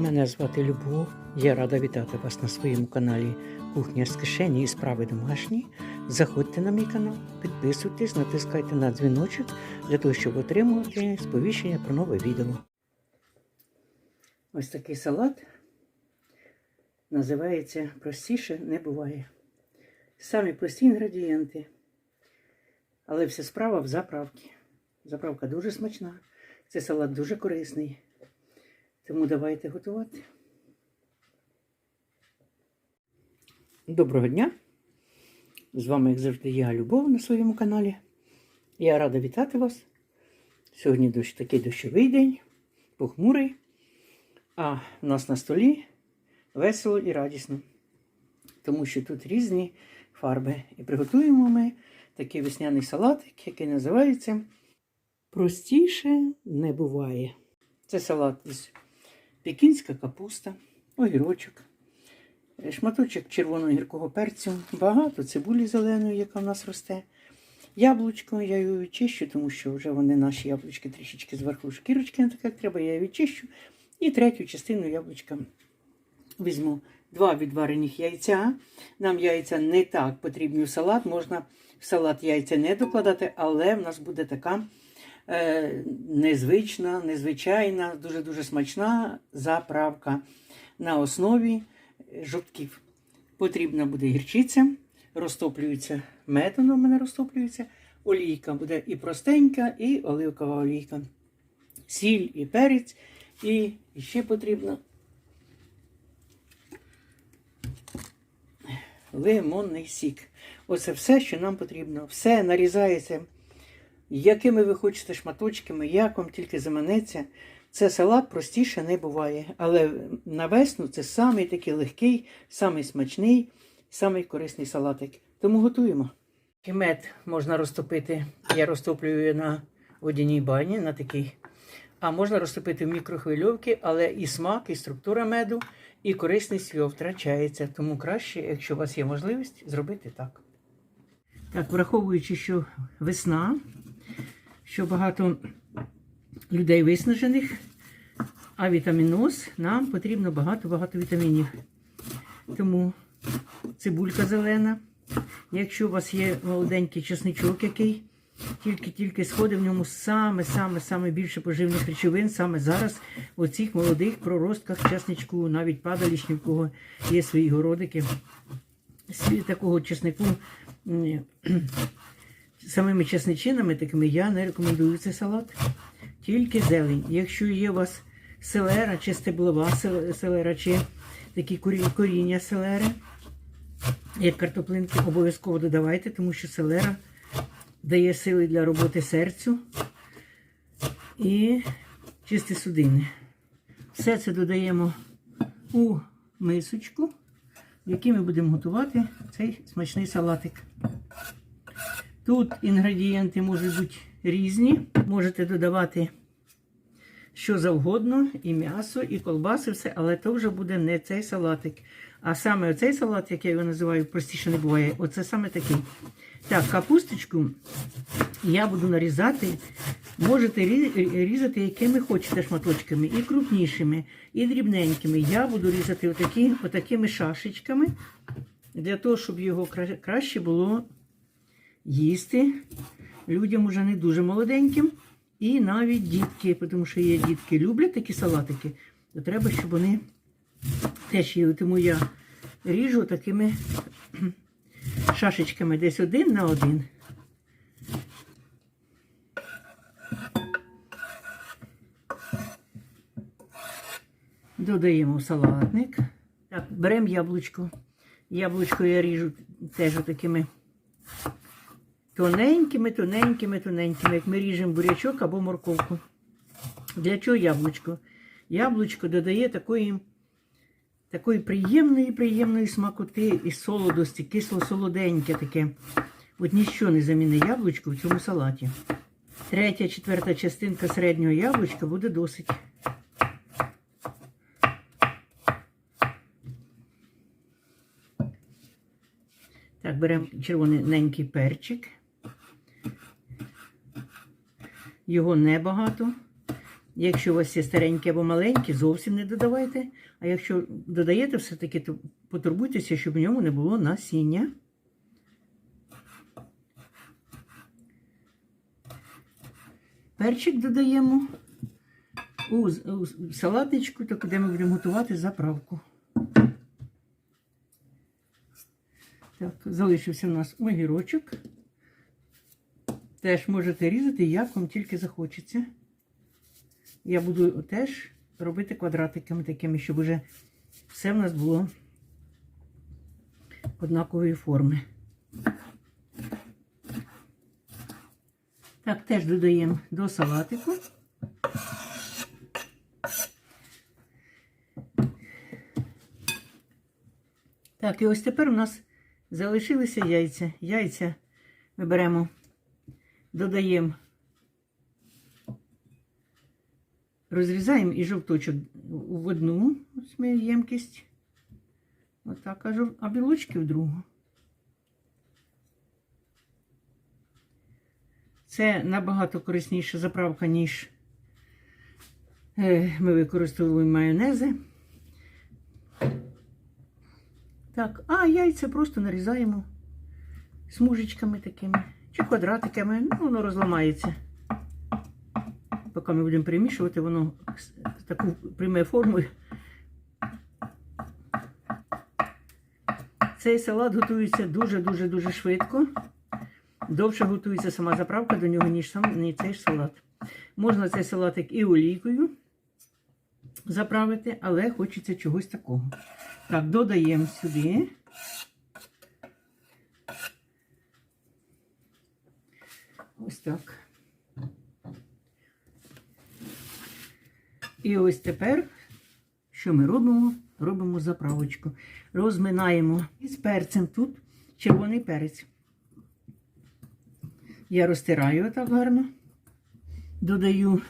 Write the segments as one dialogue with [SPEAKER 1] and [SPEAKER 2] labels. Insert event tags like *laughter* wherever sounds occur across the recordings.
[SPEAKER 1] Мене звати Любов. Я рада вітати вас на своєму каналі Кухня з кишені і справи домашні. Заходьте на мій канал, підписуйтесь, натискайте на дзвіночок для того, щоб отримувати сповіщення про нове відео. Ось такий салат називається Простіше не буває. Самі прості інгредієнти. Але вся справа в заправці. Заправка дуже смачна. Це салат дуже корисний. Тому давайте готувати. Доброго дня! З вами, як завжди, я Любов на своєму каналі. Я рада вітати вас. Сьогодні дощ, такий дощовий день, похмурий, а в нас на столі весело і радісно, тому що тут різні фарби. І приготуємо ми такий весняний салатик, який називається Простіше не буває. Це салат із пекінська капуста, огірочок, е, шматочок червоного гіркого перцю, багато цибулі зеленої, яка в нас росте. Яблучко я його відчищу, тому що вже вони наші яблучки трішечки зверху шкірочки, не так як треба, я її відчищу. І третю частину яблучка візьму два відварених яйця. Нам яйця не так потрібні в салат. Можна в салат яйця не докладати, але в нас буде така незвична, незвичайна, дуже-дуже смачна заправка на основі жовтків. Потрібна буде гірчиця, розтоплюється воно в мене розтоплюється. Олійка буде і простенька, і оливкова олійка. Сіль і перець. І ще потрібно лимонний сік. Оце все, що нам потрібно. Все нарізається, якими ви хочете шматочками, як вам тільки заманеться. Це салат простіше не буває. Але на весну це самий такий легкий, самий смачний, самий корисний салатик. Тому готуємо. І мед можна розтопити. Я розтоплюю на водяній бані, на такий. А можна розтопити в мікрохвильовці, але і смак, і структура меду, і корисність його втрачається. Тому краще, якщо у вас є можливість, зробити так. Так, враховуючи, що весна, що багато людей виснажених, а вітаміноз нам потрібно багато-багато вітамінів. Тому цибулька зелена. Якщо у вас є молоденький чесничок, який тільки-тільки сходить в ньому саме-саме-саме більше поживних речовин, саме зараз у цих молодих проростках чесничку, навіть падалічні, в кого є свої городики. Свій такого чеснику самими чесничинами такими я не рекомендую цей салат. Тільки зелень. Якщо є у вас селера чи стеблова селера, чи такі коріння селери, як картоплинки, обов'язково додавайте, тому що селера дає сили для роботи серцю і чисті судини. Все це додаємо у мисочку, в якій ми будемо готувати цей смачний салатик. Тут інгредієнти можуть бути різні. Можете додавати що завгодно, і м'ясо, і колбаси, все, але то вже буде не цей салатик. А саме оцей салат, як я його називаю, простіше не буває, оце саме такий. Так, капусточку я буду нарізати. Можете різати, якими хочете шматочками, і крупнішими, і дрібненькими. Я буду різати отакі, отакими шашечками, для того, щоб його краще було їсти людям уже не дуже молоденьким. І навіть дітки, тому що є дітки, люблять такі салатики, то треба, щоб вони теж їли. Тому я ріжу такими *clears throat* шашечками десь один на один. Додаємо салатник. Так, беремо яблучко. Яблучко я ріжу теж такими тоненькими, тоненькими, тоненькими, як ми ріжемо бурячок або морковку. Для чого яблучко? Яблучко додає такої, такої приємної, приємної смакоти і солодості, кисло-солоденьке таке. От ніщо не замінить яблучко в цьому салаті. Третя, четверта частинка середнього яблучка буде досить. Так, беремо червоненький перчик. Його небагато. Якщо у вас є старенькі або маленькі, зовсім не додавайте. А якщо додаєте все-таки, то потурбуйтеся, щоб в ньому не було насіння. Перчик додаємо у, салатничку, то де ми будемо готувати заправку. Так, залишився у нас огірочок. Теж можете різати, як вам тільки захочеться. Я буду теж робити квадратиками такими, щоб уже все в нас було однакової форми. Так, теж додаємо до салатику. Так, і ось тепер у нас залишилися яйця. Яйця ми беремо, додаємо, розрізаємо і жовточок в одну ємкість. Отак, а, жов... а білочки в другу. Це набагато корисніша заправка, ніж е, ми використовуємо майонези. Так, а яйця просто нарізаємо смужечками такими чи квадратиками, ну, воно розламається. Поки ми будемо перемішувати, воно таку прийме форму. Цей салат готується дуже-дуже дуже швидко. Довше готується сама заправка до нього, ніж сам ніж цей салат. Можна цей салатик і олійкою заправити, але хочеться чогось такого. Так, додаємо сюди. Ось так. І ось тепер, що ми робимо? Робимо заправочку. Розминаємо із перцем тут червоний перець. Я розтираю отак гарно. Додаю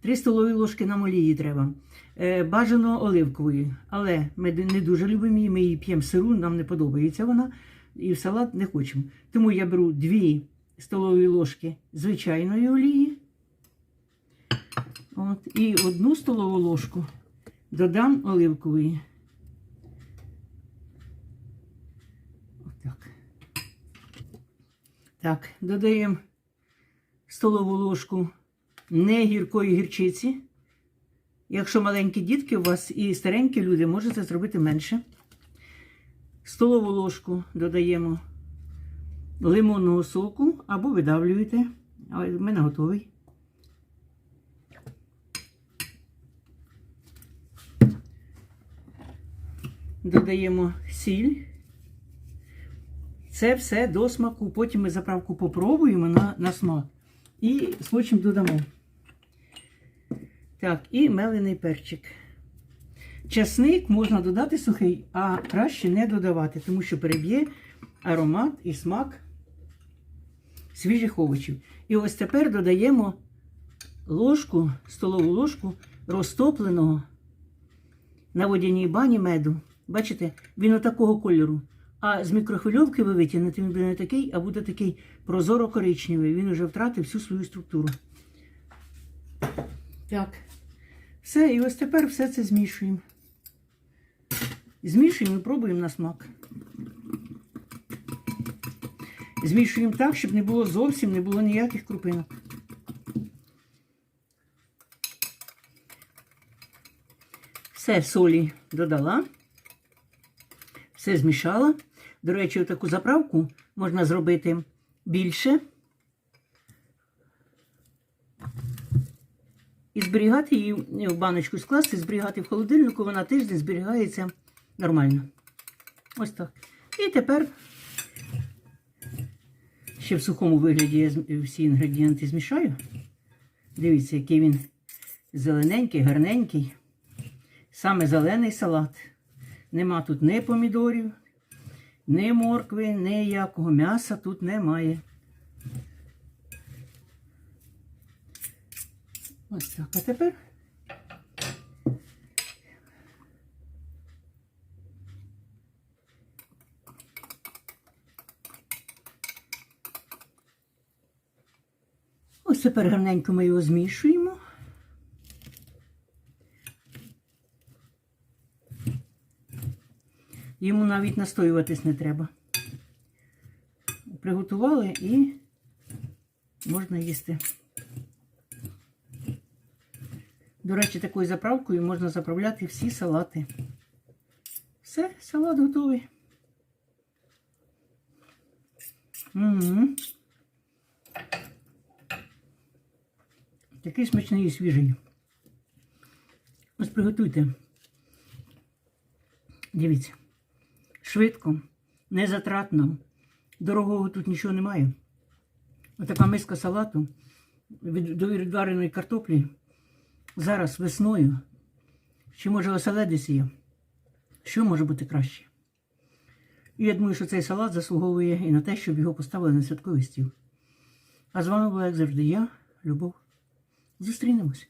[SPEAKER 1] 3 столові ложки нам олії треба. Е, бажано оливкової. Але ми не дуже любимо її, ми її п'ємо сиру, нам не подобається вона. І в салат не хочемо. Тому я беру 2 столові ложки звичайної олії. От, і одну столову ложку додам оливкової. Отак. Так, додаємо столову ложку не гіркої гірчиці. Якщо маленькі дітки у вас і старенькі люди, можете зробити менше. Столову ложку додаємо лимонного соку або видавлюєте. А в мене готовий. Додаємо сіль. Це все до смаку. Потім ми заправку попробуємо на, на смак. І скотчем додамо. Так, і мелений перчик. Часник можна додати сухий, а краще не додавати, тому що переб'є аромат і смак свіжих овочів. І ось тепер додаємо ложку, столову ложку розтопленого на водяній бані меду. Бачите, він отакого кольору. А з мікрохвильовки ви витягнете, він буде не такий, а буде такий прозоро-коричневий. Він вже втратив всю свою структуру. Так. Все, і ось тепер все це змішуємо. Змішуємо і пробуємо на смак. Змішуємо так, щоб не було зовсім не було ніяких крупинок. Все солі додала. Все змішала. До речі, таку заправку можна зробити більше. І зберігати її в баночку скласти, зберігати в холодильнику, вона тиждень зберігається нормально. Ось так. І тепер ще в сухому вигляді я всі інгредієнти змішаю. Дивіться, який він зелененький, гарненький. Саме зелений салат. Нема тут ні помідорів, ні моркви, ніякого м'яса тут немає. Ось так. А тепер Тепер гарненько ми його змішуємо. Йому навіть настоюватись не треба. Приготували і можна їсти. До речі, такою заправкою можна заправляти всі салати. Все, салат готовий. Угу. Такий смачний і свіжий. Ось приготуйте. Дивіться. Швидко, незатратно. Дорогого тут нічого немає. Отака миска салату від відвареної картоплі. Зараз весною. Ще може оселедець є. Що може бути краще? І я думаю, що цей салат заслуговує і на те, щоб його поставили на святковий стіл. А з вами була, як завжди, я, Любов. Зустрінемось.